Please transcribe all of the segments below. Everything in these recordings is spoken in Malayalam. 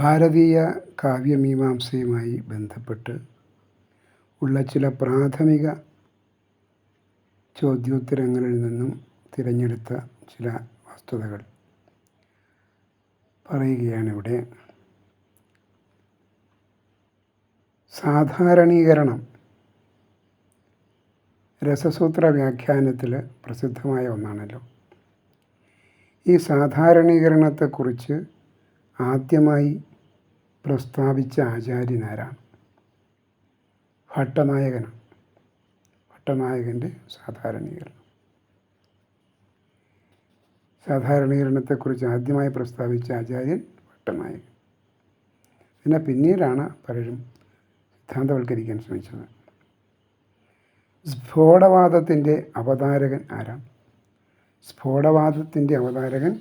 ഭാരതീയ കാവ്യമീമാംസയുമായി ബന്ധപ്പെട്ട് ഉള്ള ചില പ്രാഥമിക ചോദ്യോത്തരങ്ങളിൽ നിന്നും തിരഞ്ഞെടുത്ത ചില വസ്തുതകൾ പറയുകയാണിവിടെ. സാധാരണീകരണം രസസൂത്ര വ്യാഖ്യാനത്തിൽ പ്രസിദ്ധമായ ഒന്നാണല്ലോ. ഈ സാധാരണീകരണത്തെക്കുറിച്ച് ആദ്യമായി പ്രസ്താവിച്ച ആചാര്യനാരാണ്. ഭട്ടനായകനാണ്. ഭട്ടനായകന്റെ സാധാരണീകരണം. സാധാരണീകരണത്തെക്കുറിച്ച് ആദ്യമായി പ്രസ്താവിച്ച ആചാര്യൻ ഭട്ടനായകൻ. പിന്നെ പിന്നീടാണ് പലരും സിദ്ധാന്തവൽക്കരിക്കാൻ ശ്രമിച്ചത്. സ്ഫോടവാദത്തിന്റെ അവതാരകൻ ആരാണ്? സ്ഫോടവാദത്തിന്റെ അവതാരകൻ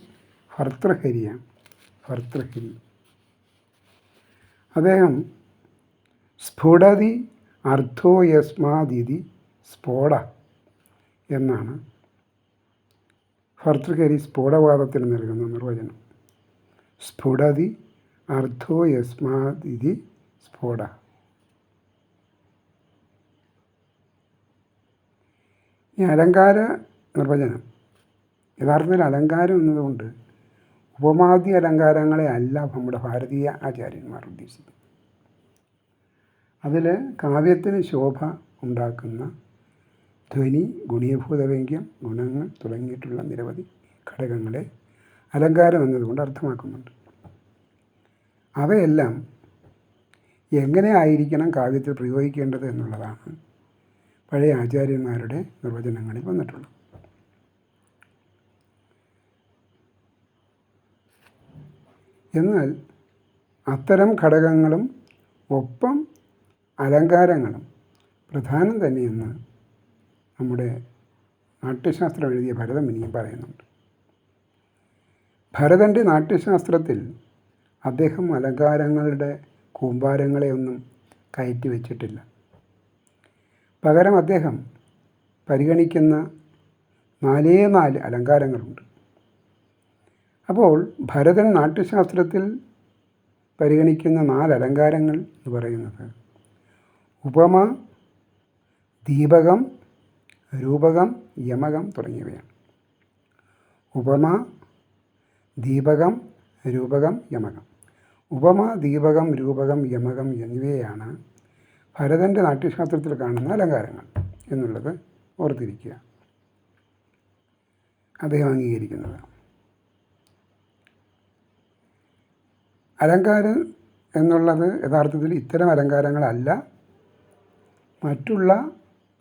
ഭർത്തൃഹരിയാണ് ഭർത്തൃഹരി അദ്ദേഹം സ്ഫുടതി അർത്ഥോ യസ്മാതിഥി സ്ഫോട എന്നാണ്. ഭർത്തൃഹരി സ്ഫോടവാദത്തിൽ നൽകുന്ന നിർവചനം. സ്ഫുടതി അർത്ഥോ യസ്മാതിഥി സ്ഫോട. ഈ അലങ്കാര നിർവചനം യഥാർത്ഥത്തിൽ അലങ്കാരം എന്നതുകൊണ്ട് ഉപമാദ്യ അലങ്കാരങ്ങളെ അല്ല നമ്മുടെ ഭാരതീയ ആചാര്യന്മാർ ഉദ്ദേശിക്കുന്നത് അതിൽ കാവ്യത്തിന് ശോഭ ഉണ്ടാക്കുന്ന ധ്വനി ഗുണീഭൂതവ്യംഗ്യം ഗുണങ്ങൾ തുടങ്ങിയിട്ടുള്ള നിരവധി ഘടകങ്ങളെ അലങ്കാരം എന്നതുകൊണ്ട് അർത്ഥമാക്കുന്നുണ്ട്. അവയെല്ലാം എങ്ങനെ ആയിരിക്കണം കാവ്യത്തിൽ പ്രയോഗിക്കേണ്ടത് എന്നുള്ളതാണ് പഴയ ആചാര്യന്മാരുടെ നിർവചനങ്ങളിൽ വന്നിട്ടുള്ളത്. എന്നാൽ അത്തരം ഘടകങ്ങളും ഒപ്പം അലങ്കാരങ്ങളും പ്രധാനം തന്നെയെന്ന് നമ്മുടെ നാട്യശാസ്ത്രം എഴുതിയ ഭരതം ഇനിയും പറയുന്നുണ്ട്. ഭരതന്റെ നാട്യശാസ്ത്രത്തിൽ അദ്ദേഹം അലങ്കാരങ്ങളുടെ കൂമ്പാരങ്ങളെ ഒന്നും കയറ്റി വച്ചിട്ടില്ല. പകരം അദ്ദേഹം പരിഗണിക്കുന്ന നാലേ നാല് അലങ്കാരങ്ങളുണ്ട്. അപ്പോൾ ഭരതൻ നാട്യശാസ്ത്രത്തിൽ പരിഗണിക്കുന്ന നാല് അലങ്കാരങ്ങൾ എന്ന് പറയുന്നത് ഉപമ ദീപകം രൂപകം യമകം തുടങ്ങിയവയാണ്. ഉപമ ദീപകം രൂപകം യമകം. ഉപമ ദീപകം രൂപകം യമകം എന്നിവയാണ് ഭരതന്റെ നാട്യശാസ്ത്രത്തിൽ കാണുന്ന അലങ്കാരങ്ങൾ എന്നുള്ളത് ഓർത്തിരിക്കുക. അദ്ദേഹം അംഗീകരിക്കുന്നത്. അലങ്കാരം എന്നുള്ളത് യഥാർത്ഥത്തിൽ ഇത്തരം അലങ്കാരങ്ങളല്ല. മറ്റുള്ള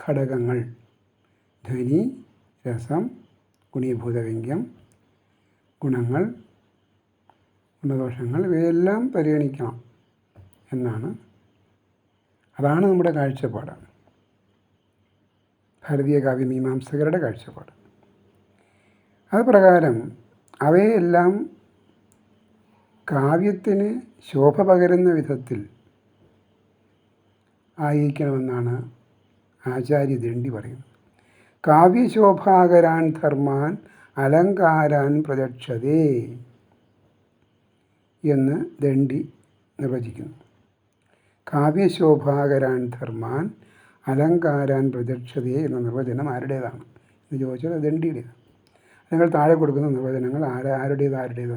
ഘടകങ്ങൾ ധ്വനി രസം ഗുണീഭൂതവ്യംഗ്യം ഗുണങ്ങൾ ഗുണദോഷങ്ങൾ ഇവയെല്ലാം പരിഗണിക്കണം എന്നാണ്. അതാണ് നമ്മുടെ കാഴ്ചപ്പാട്. ഭാരതീയ കാവ്യമീമാംസകരുടെ കാഴ്ചപ്പാട്. അത് പ്രകാരം അവയെല്ലാം കാവ്യത്തിന് ശോഭ പകരുന്ന വിധത്തിൽ ആയിരിക്കണമെന്നാണ് ആചാര്യ ദണ്ഡി പറയുന്നത്. കാവ്യശോഭാകരാൻ ധർമാൻ അലങ്കാരാൻ പ്രദക്ഷതേ എന്ന് ദണ്ഡി നിർവചിക്കുന്നു. കാവ്യശോഭാകരാൻ ധർമാൻ അലങ്കാരാൻ പ്രദക്ഷതേ എന്ന നിർവചനം ആരുടേതാണ്? എന്ന് ചോദിച്ചാൽ ദണ്ഡിയുടേതാണ് നിങ്ങൾ താഴെ കൊടുക്കുന്ന നിർവചനങ്ങൾ ആരാ ആരുടേത് ആരുടേത്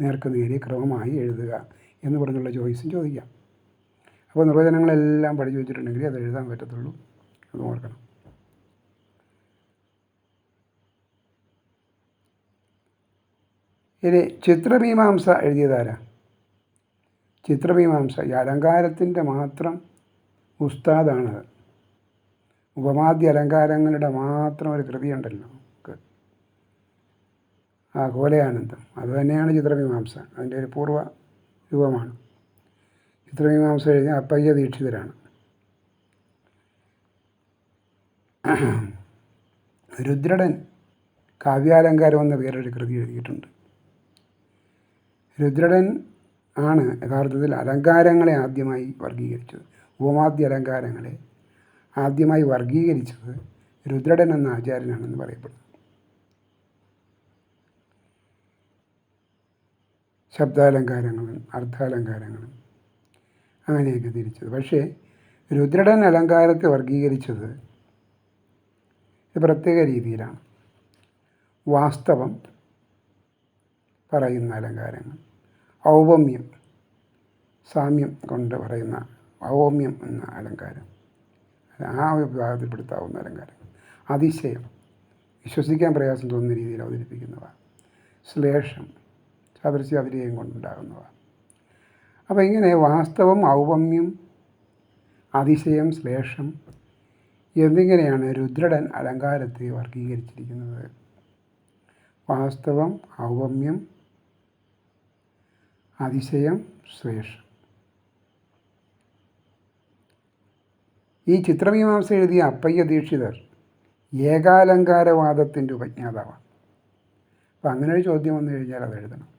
നേർക്ക് നേരെ ക്രമമായി എഴുതുക എന്ന് പറഞ്ഞുള്ള ചോയ്സും ചോദിക്കാം. അപ്പോൾ നിർവചനങ്ങളെല്ലാം പഠിച്ചു വെച്ചിട്ടുണ്ടെങ്കിൽ അത് എഴുതാൻ പറ്റത്തുള്ളൂ. അത് ഓർക്കണം. ഇനി ചിത്രമീമാംസ എഴുതിയതാരാ ചിത്രമീമാംസ. ഈ അലങ്കാരത്തിന്റെ മാത്രം ഉസ്താദാണത്. ഉപമാദ്യ അലങ്കാരങ്ങളുടെ മാത്രം ഒരു കൃതിയുണ്ടല്ലോ. ആ കോലയാനന്ദം അതുതന്നെയാണ് ചിത്രമീമാംസ. അതിന്റെ ഒരു പൂർവ രൂപമാണ്. ചിത്രമീമാംസ കഴിഞ്ഞാൽ അപ്പയ്യ ദീക്ഷിതരാണ്. രുദ്രടൻ കാവ്യാലങ്കാരം എന്ന പേരൊരു കൃതി എഴുതിയിട്ടുണ്ട്. രുദ്രടൻ ആണ് യഥാർത്ഥത്തിൽ അലങ്കാരങ്ങളെ ആദ്യമായി വർഗീകരിച്ചത് ഉപമാദ്യ അലങ്കാരങ്ങളെ ആദ്യമായി വർഗീകരിച്ചത് രുദ്രടൻ എന്ന ആചാര്യനാണെന്ന് പറയപ്പെടുന്നു. ശബ്ദാലങ്കാരങ്ങളും അർത്ഥാലങ്കാരങ്ങളും അങ്ങനെയൊക്കെ തിരിച്ചത്. പക്ഷേ രുദ്രടൻ അലങ്കാരത്തെ വർഗീകരിച്ചത് പ്രത്യേക രീതിയിലാണ്. വാസ്തവം പറയുന്ന അലങ്കാരങ്ങൾ ഔപമ്യം സാമ്യം കൊണ്ട് പറയുന്ന ഔപമ്യം എന്ന അലങ്കാരം. ആ വിഭാഗത്തിൽപ്പെടുത്താവുന്ന അലങ്കാരം. അതിശയം. വിശ്വസിക്കാൻ പ്രയാസം തോന്നുന്ന രീതിയിൽ അവതരിപ്പിക്കുന്നവ. ശ്ലേഷം. സദൃശ്യ അതിരയം കൊണ്ടുണ്ടാകുന്നതാണ് അപ്പോൾ ഇങ്ങനെ വാസ്തവം ഔപമ്യം അതിശയം ശ്ലേഷം എന്നിങ്ങനെയാണ് രുദ്രടൻ അലങ്കാരത്തെ വർഗീകരിച്ചിരിക്കുന്നത്. വാസ്തവം ഔപമ്യം അതിശയം ശ്ലേഷം. ഈ ചിത്രമീമാംസ എഴുതിയ അപ്പയ്യ ദീക്ഷിതർ ഏകാലങ്കാരവാദത്തിന്റെ ഉപജ്ഞാതാവാണ്. അപ്പം അങ്ങനെ ഒരു ചോദ്യം വന്നു കഴിഞ്ഞാൽ അത് എഴുതണം.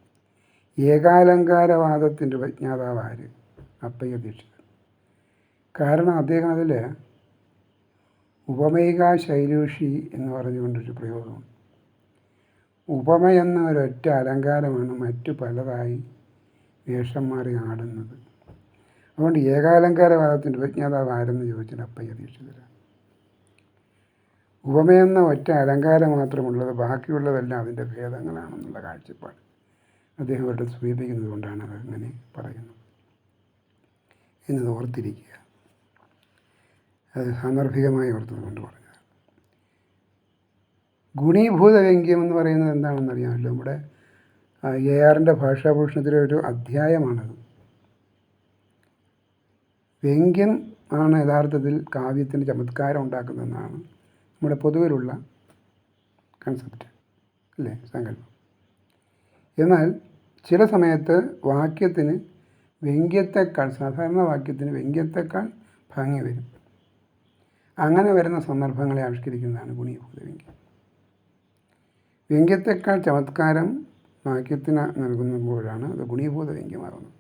ഏകാലങ്കാരവാദത്തിന്റെ ഉപജ്ഞാതാവ് ആര് അപ്പയ്യ ദീക്ഷിതൻ. കാരണം അദ്ദേഹം അതിൽ ഉപമൈക ശൈലൂഷി എന്ന് പറഞ്ഞുകൊണ്ടൊരു പ്രയോഗമുണ്ട് ഉപമ എന്ന ഒരൊറ്റ അലങ്കാരമാണ് മറ്റു പലതായി വേഷം മാറി ആടുന്നത്. അതുകൊണ്ട് ഏകാലങ്കാരവാദത്തിന്റെ ഉപജ്ഞാതാവ് ആരെന്ന് ചോദിച്ചാൽ അപ്പയ്യ ദീക്ഷിതരാണ്. ഉപമയെന്ന ഒറ്റ അലങ്കാരം മാത്രമുള്ളത് ബാക്കിയുള്ളതെല്ലാം അതിന്റെ ഭേദങ്ങളാണെന്നുള്ള കാഴ്ചപ്പാട്. അദ്ദേഹം അവരുടെ സൂചിപ്പിക്കുന്നത് കൊണ്ടാണ് അവർ അങ്ങനെ പറയുന്നത്. എന്നത് ഓർത്തിരിക്കുക അത് സാന്ദർഭികമായി ഓർത്തുകൊണ്ട് പറഞ്ഞത് ഗുണീഭൂത വ്യംഗ്യം എന്ന് പറയുന്നത് എന്താണെന്ന് അറിയാമല്ലോ? നമ്മുടെ എ ആറിന്റെ ഭാഷാഭൂഷണത്തിലെ ഒരു അധ്യായമാണത്. വ്യംഗ്യം ആണ് യഥാർത്ഥത്തിൽ കാവ്യത്തിന് ചമത്കാരം ഉണ്ടാക്കുന്നതെന്നാണ് നമ്മുടെ പൊതുവിലുള്ള കൺസെപ്റ്റ് അല്ലേ? സങ്കല്പം. എന്നാൽ ചില സമയത്ത് വാക്യത്തിന് വ്യംഗ്യത്തെക്കാൾ സാധാരണ വാക്യത്തിന് വ്യംഗ്യത്തെക്കാൾ ഭംഗി വരും. അങ്ങനെ വരുന്ന സന്ദർഭങ്ങളെ ആവിഷ്കരിക്കുന്നതാണ് ഗുണീഭൂത വ്യംഗ്യം വ്യംഗ്യത്തെക്കാൾ ചമത്കാരം വാക്യത്തിന് നൽകുമ്പോഴാണ് അത് ഗുണീഭൂത വ്യംഗ്യമാകുന്നത്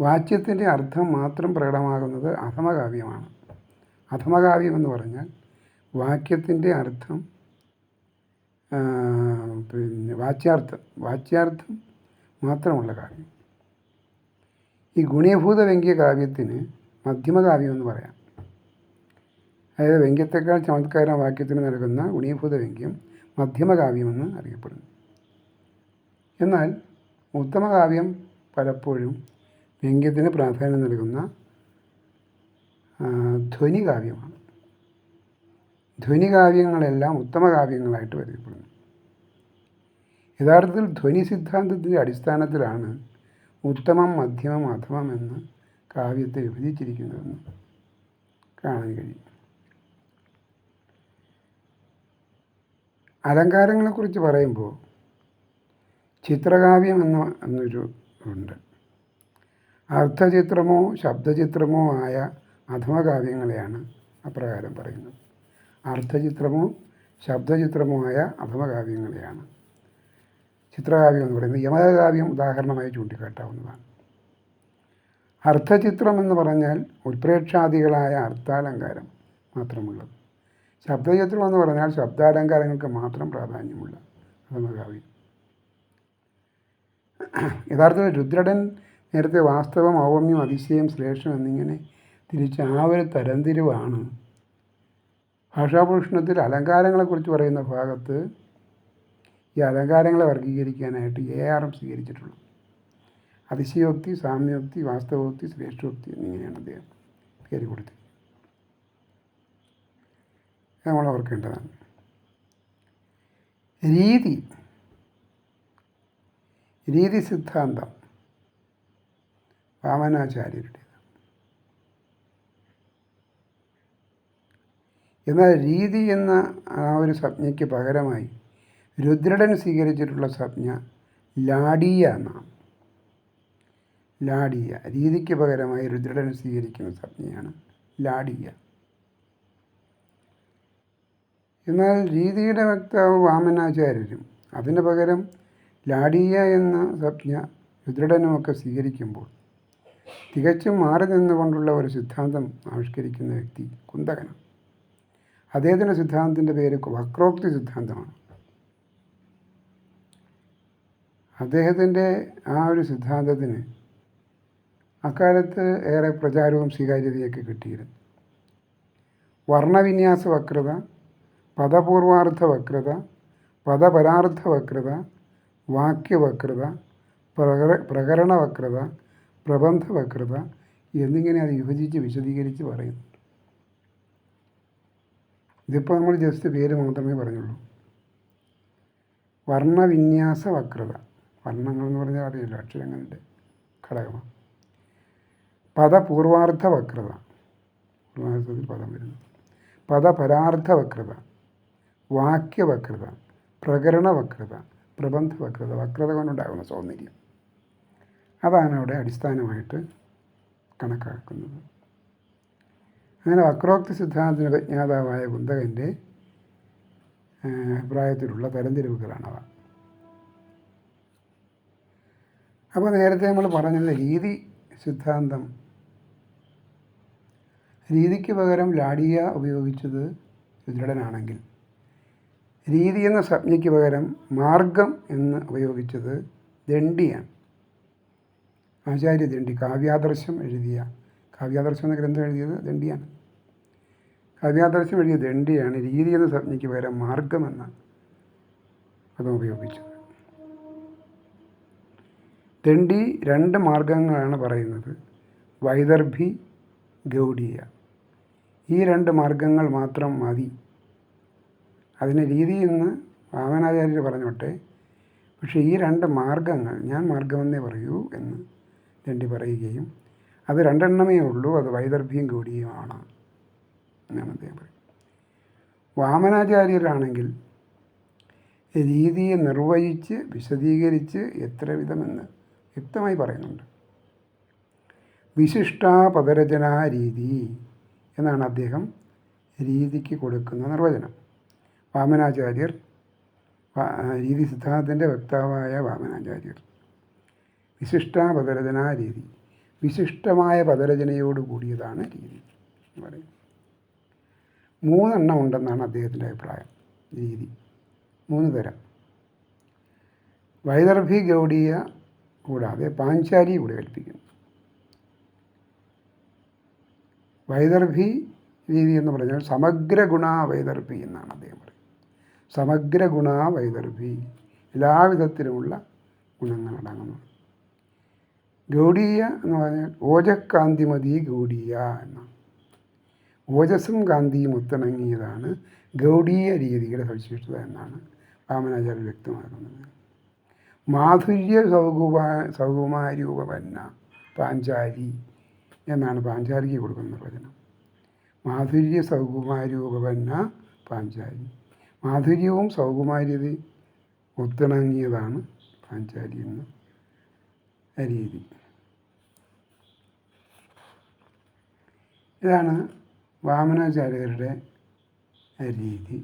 വാച്യത്തിന്റെ അർത്ഥം മാത്രം പ്രകടമാകുന്നത് അധമകാവ്യമാണ്. അധമകാവ്യം എന്ന് പറഞ്ഞാൽ വാക്യത്തിന്റെ അർത്ഥം പിന്നെ വാച്യാർത്ഥം. വാച്യാർത്ഥം മാത്രമുള്ള കാവ്യം. ഈ ഗുണീഭൂത വ്യംഗ്യ കാവ്യത്തിന് മധ്യമകാവ്യം എന്ന് പറയാം. അതായത് വ്യംഗ്യത്തെക്കാൾ ചമത്കാര വാക്യത്തിന് നൽകുന്ന ഗുണീഭൂത വ്യംഗ്യം മധ്യമകാവ്യമെന്ന് അറിയപ്പെടുന്നു. എന്നാൽ ഉത്തമകാവ്യം പലപ്പോഴും വ്യംഗ്യത്തിന് പ്രാധാന്യം നൽകുന്ന ധ്വനികാവ്യമാണ് ധ്വനികാവ്യങ്ങളെല്ലാം ഉത്തമകാവ്യങ്ങളായിട്ട് വരപ്പെടുന്നു യഥാർത്ഥത്തിൽ ധ്വനി സിദ്ധാന്തത്തിന്റെ അടിസ്ഥാനത്തിലാണ് ഉത്തമം മധ്യമം അധമം എന്ന് കാവ്യത്തെ വിഭജിച്ചിരിക്കുന്നതെന്ന് കാണാൻ കഴിയും. അലങ്കാരങ്ങളെക്കുറിച്ച് പറയുമ്പോൾ ചിത്രകാവ്യം എന്ന എന്നൊരു ഉണ്ട്. അർത്ഥചിത്രമോ ശബ്ദചിത്രമോ ആയ അധമകാവ്യങ്ങളെയാണ് അപ്രകാരം പറയുന്നത്. അർത്ഥചിത്രമോ ശബ്ദചിത്രമോ ആയ അധമകാവ്യങ്ങളെയാണ്. ചിത്രകാവ്യം എന്ന് പറയുന്നത് യമകാവ്യം ഉദാഹരണമായി ചൂണ്ടിക്കാട്ടാവുന്നതാണ്. അർത്ഥചിത്രം എന്ന് പറഞ്ഞാൽ ഉത്പ്രേക്ഷാദികളായ അർത്ഥാലങ്കാരം മാത്രമുള്ളത്. ശബ്ദചിത്രം എന്ന് പറഞ്ഞാൽ ശബ്ദാലങ്കാരങ്ങൾക്ക് മാത്രം പ്രാധാന്യമുള്ള യമകാവ്യം യഥാർത്ഥത്തിൽ രുദ്രടൻ നേരത്തെ വാസ്തവം ഔവമ്യം അതിശയം ശ്രേഷ്ഠം എന്നിങ്ങനെ തിരിച്ച് ആ ഒരു തരംതിരിവാണ്. ഭാഷാഭൂഷണത്തിൽ അലങ്കാരങ്ങളെക്കുറിച്ച് പറയുന്ന ഭാഗത്ത് ഈ അലങ്കാരങ്ങളെ വർഗീകരിക്കാനായിട്ട് എ ആർ എം സ്വീകരിച്ചിട്ടുള്ളത് അതിശയോക്തി സാമ്യോക്തി വാസ്തവോക്തി ശ്രേഷ്ഠോക്തി എന്നിങ്ങനെയാണ് അദ്ദേഹം പേര് കൊടുത്തത്. നമ്മൾ ഓർക്കേണ്ടതാണ്. രീതി. രീതി സിദ്ധാന്തം. വാമനാചാര്യരുടെ എന്നാൽ രീതി എന്ന ആ ഒരു സംജ്ഞയ്ക്ക് പകരമായി രുദ്രടൻ സ്വീകരിച്ചിട്ടുള്ള സംജ്ഞ ലാഡിയ എന്നാണ്. ലാഡിയ രീതിക്ക് പകരമായി രുദ്രടൻ സ്വീകരിക്കുന്ന സംജ്ഞയാണ് ലാഡിയ. എന്നാൽ രീതിയുടെ വക്താവ് വാമനാചാര്യരും അതിന് പകരം ലാഡിയ എന്ന സംജ്ഞ രുദ്രടനുമൊക്കെ സ്വീകരിക്കുമ്പോൾ തികച്ചും മാറി നിന്നുകൊണ്ടുള്ള ഒരു സിദ്ധാന്തം ആവിഷ്കരിക്കുന്ന വ്യക്തി കുന്തകനാണ്. അദ്ദേഹത്തിന്റെ സിദ്ധാന്തത്തിന്റെ പേര് വക്രോക്തി സിദ്ധാന്തമാണ്. അദ്ദേഹത്തിന്റെ ആ ഒരു സിദ്ധാന്തത്തിന് അക്കാലത്ത് ഏറെ പ്രചാരവും സ്വീകാര്യതയൊക്കെ കിട്ടിയിരുന്നു. വർണവിന്യാസ വക്രത പദപൂർവാർത്ഥ വക്രത പദപരാർത്ഥ വക്രത വാക്യവക്രത പ്രകര പ്രകരണ വക്രത പ്രബന്ധ വക്രത എന്നിങ്ങനെ അത് വിഭജിച്ച് വിശദീകരിച്ച് പറയുന്നുണ്ട് ഇതിപ്പോൾ നമ്മൾ ജസ്റ്റ് പേര് മാത്രമേ പറഞ്ഞുള്ളൂ. വർണവിന്യാസ വക്രത വർണങ്ങൾ എന്ന് പറഞ്ഞാൽ അറിയില്ല അക്ഷരങ്ങളുടെ ഘടകമാണ്. പദപൂർവാർത്ഥ വക്രത പൂർവാർത്ഥത്തിൽ പദം വരുന്നു. പദപരാർത്ഥ വക്രത വാക്യവക്രത പ്രകരണ വക്രത പ്രബന്ധ വക്രത വക്രത കൊണ്ടുണ്ടാകുന്ന സൗന്ദര്യം. അതാണ് അവിടെ അടിസ്ഥാനമായിട്ട് കണക്കാക്കുന്നത്. അങ്ങനെ വക്രോക്തി സിദ്ധാന്തത്തിന് വിജ്ഞാതാവായ കുന്തകന്റെ അഭിപ്രായത്തിലുള്ള തരംതിരിവുകളാണവ. അപ്പോൾ നേരത്തെ നമ്മൾ പറഞ്ഞത് രീതി സിദ്ധാന്തം. രീതിക്ക് പകരം ലാഡിയ ഉപയോഗിച്ചത് ദൃഢനാണെങ്കിൽ രീതി എന്ന സംജ്ഞയ്ക്ക് പകരം മാർഗം എന്ന് ഉപയോഗിച്ചത് ദണ്ഡിയാണ്. ആചാര്യ ദണ്ഡി കാവ്യാദർശം എഴുതിയ കാവ്യാദർശം എന്ന ഗ്രന്ഥം എഴുതിയത് ദണ്ഡിയാണ്. കാവ്യാദർശം എഴുതിയ ദണ്ഡിയാണ് രീതി എന്ന സംജ്ഞയ്ക്ക് പകരം മാർഗം എന്ന പദം ഉപയോഗിച്ചത്. ദണ്ഡി രണ്ട് മാർഗങ്ങളാണ് പറയുന്നത്. വൈദർഭി ഗൗഡീയ. ഈ രണ്ട് മാർഗങ്ങൾ മാത്രം മതി. അതിന് രീതി എന്ന് വാമനാചാര്യർ പറഞ്ഞോട്ടെ. പക്ഷേ ഈ രണ്ട് മാർഗങ്ങൾ ഞാൻ മാർഗമെന്നേ പറയൂ എന്ന് ദണ്ഡി പറയുകയും അത് രണ്ടെണ്ണമേ ഉള്ളൂ അത് വൈദർഭ്യം ഗൗഡിയുമാണ് എന്നാണ് അദ്ദേഹം പറയുന്നത്. വാമനാചാര്യരാണെങ്കിൽ രീതിയെ നിർവഹിച്ച് വിശദീകരിച്ച് എത്ര വിധമെന്ന് വ്യക്തമായി പറയുന്നുണ്ട്. വിശിഷ്ട പദരചനാ രീതി എന്നാണ് അദ്ദേഹം രീതിക്ക് കൊടുക്കുന്ന നിർവചനം. വാമനാചാര്യർ രീതി സിദ്ധാന്തത്തിന്റെ വക്താവായ വാമനാചാര്യർ. വിശിഷ്ട പദരചനാ രീതി. വിശിഷ്ടമായ പദരചനയോട് കൂടിയതാണ് രീതി എന്ന് പറയും മൂന്നെണ്ണം ഉണ്ടെന്നാണ് അദ്ദേഹത്തിന്റെ അഭിപ്രായം. രീതി. മൂന്ന് തരം. വൈദർഭി ഗൗഡീയ കൂടാതെ പാഞ്ചാലി കൂടി കൽപ്പിക്കുന്നു. വൈദർഭി രീതി എന്ന് പറഞ്ഞാൽ സമഗ്ര ഗുണ വൈദർഭി എന്നാണ് അദ്ദേഹം പറയുന്നത്. സമഗ്ര ഗുണ വൈദർഭി എല്ലാവിധത്തിലുമുള്ള ഗുണങ്ങൾ അടങ്ങുന്നു. ഗൗഡീയ എന്ന് പറഞ്ഞാൽ ഓജക്കാന്തിമതി ഗൗഡീയ എന്നാണ്. ഓജസ്സും കാന്തിയും ഒത്തിണങ്ങിയതാണ് ഗൗഡീയ രീതിയുടെ സവിശേഷത എന്നാണ് വാമനാചാര്യ വ്യക്തമാക്കുന്നത്. മാധുര്യ സൗകുമാ സൗകുമാരൂപമന്ന പാഞ്ചാലി എന്നാണ് പാഞ്ചാലിക്ക് കൊടുക്കുന്ന വചനം മാധുര്യ സൗകുമാരൂപമന്ന പാഞ്ചാലി. മാധുര്യവും സൗകുമാര്യതയും ഒത്തിണങ്ങിയതാണ് പാഞ്ചാലി എന്ന രീതി. ഇതാണ് വാമനാചാര്യരുടെ രീതി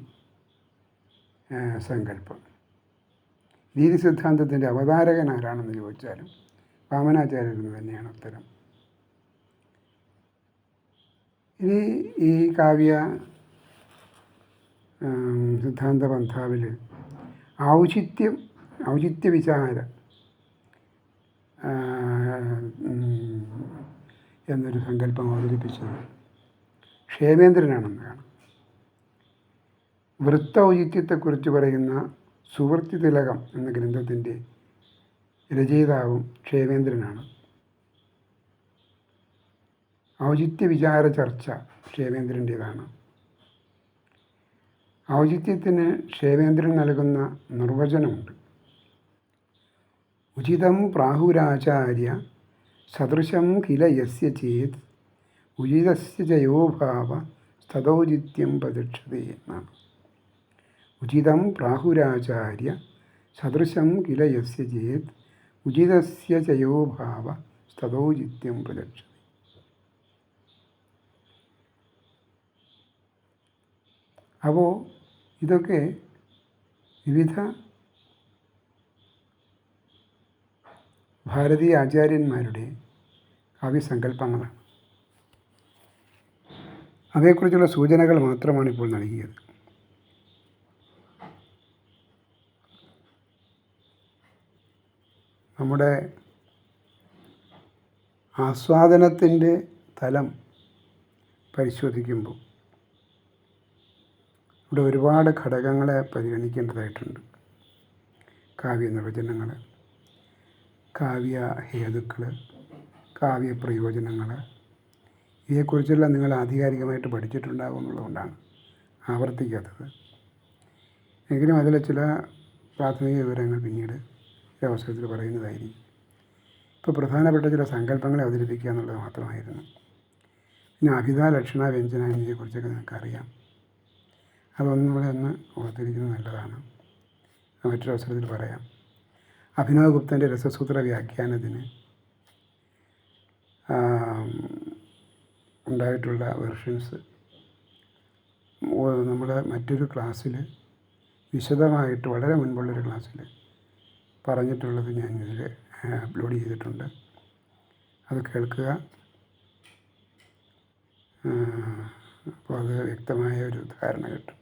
സങ്കല്പം. രീതി സിദ്ധാന്തത്തിന്റെ അവതാരകൻ ആരാണെന്ന് ചോദിച്ചാലും വാമനാചാര്യർ എന്ന് തന്നെയാണ് ഉത്തരം. ഇനി ഈ കാവ്യ സിദ്ധാന്ത പന്ഥാവിൽ ഔചിത്യം ഔചിത്യ വിചാര എന്നൊരു സങ്കല്പം അവതരിപ്പിച്ചത് ക്ഷേമേന്ദ്രനാണെന്ന് കാണാം വൃത്ത ഔചിത്യത്തെക്കുറിച്ച് പറയുന്ന സുവൃത്തി തിലകം എന്ന ഗ്രന്ഥത്തിന്റെ രചയിതാവും ക്ഷേമേന്ദ്രനാണ്. ഔചിത്യ വിചാര ചർച്ച ക്ഷേമേന്ദ്രന്റേതാണ്. ഔചിത്യത്തിന് ക്ഷേമേന്ദ്രൻ നൽകുന്ന നിർവചനമുണ്ട്. ഉചിതം പ്രാഹുരാചാര്യ സദൃശം കില യസ്യ ചേത് ഉചിതസ്യ ചയോഭാവ സ്ഥതൗചിത്യം പ്രദക്ഷതേ എന്നാണ്. ഉചിതം പ്രാഹുരാചാര്യ സദൃശം കില യസ്യ ചേത് ഉചിതസ്യ ചയോഭാവ സ്ഥതൗചിത്യം പ്രദക്ഷത അപ്പോൾ ഇതൊക്കെ വിവിധ ഭാരതീയ ആചാര്യന്മാരുടെ കാവ്യസങ്കല്പങ്ങളാണ്. അതേക്കുറിച്ചുള്ള സൂചനകൾ മാത്രമാണ് ഇപ്പോൾ നൽകിയത്. നമ്മുടെ ആസ്വാദനത്തിന്റെ തലം പരിശോധിക്കുമ്പോൾ ഇവിടെ ഒരുപാട് ഘടകങ്ങളെ പരിഗണിക്കേണ്ടതായിട്ടുണ്ട്. കാവ്യ നിർവചനങ്ങൾ കാവ്യ ഹേതുക്കൾ കാവ്യ പ്രയോജനങ്ങൾ ഇതേക്കുറിച്ചെല്ലാം നിങ്ങൾ ആധികാരികമായിട്ട് പഠിച്ചിട്ടുണ്ടാകും എന്നുള്ളതുകൊണ്ടാണ് ആവർത്തിക്കാത്തത്. എങ്കിലും അതിലെ ചില പ്രാഥമിക വിവരങ്ങൾ പിന്നീട് അവസരത്തിൽ പറയുന്നതായിരിക്കും. ഇപ്പോൾ പ്രധാനപ്പെട്ട ചില സങ്കല്പങ്ങളെ അവതരിപ്പിക്കുക എന്നുള്ളത് മാത്രമായിരുന്നു. പിന്നെ അഭിത ലക്ഷണ വ്യഞ്ജന എന്നിവയെക്കുറിച്ചൊക്കെ നിങ്ങൾക്കറിയാം. അതൊന്നും കൂടെ ഒന്ന് ഓർത്തിരിക്കുന്നത് നല്ലതാണ്. മറ്റൊരു അവസരത്തിൽ പറയാം. അഭിനവ് ഗുപ്തന്റെ രസസൂത്ര വ്യാഖ്യാനത്തിന് ഉണ്ടായിട്ടുള്ള വെർഷൻസ് നമ്മുടെ മറ്റൊരു ക്ലാസ്സിൽ വിശദമായിട്ട് വളരെ മുൻപുള്ളൊരു ക്ലാസ്സിൽ പറഞ്ഞിട്ടുള്ളത് ഞാൻ ഇതിൽ അപ്ലോഡ് ചെയ്തിട്ടുണ്ട്. അത് കേൾക്കുക. അപ്പോൾ അത് വ്യക്തമായ ഒരു ധാരണ കിട്ടും.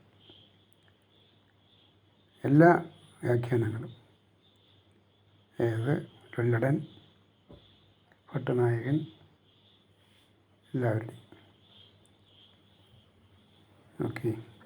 എല്ലാ വ്യാഖ്യാനങ്ങളും ഏത്? ലുല്ലടൻ ഭട്ടനായകൻ എല്ലാവരുടെയും. ഓക്കെ.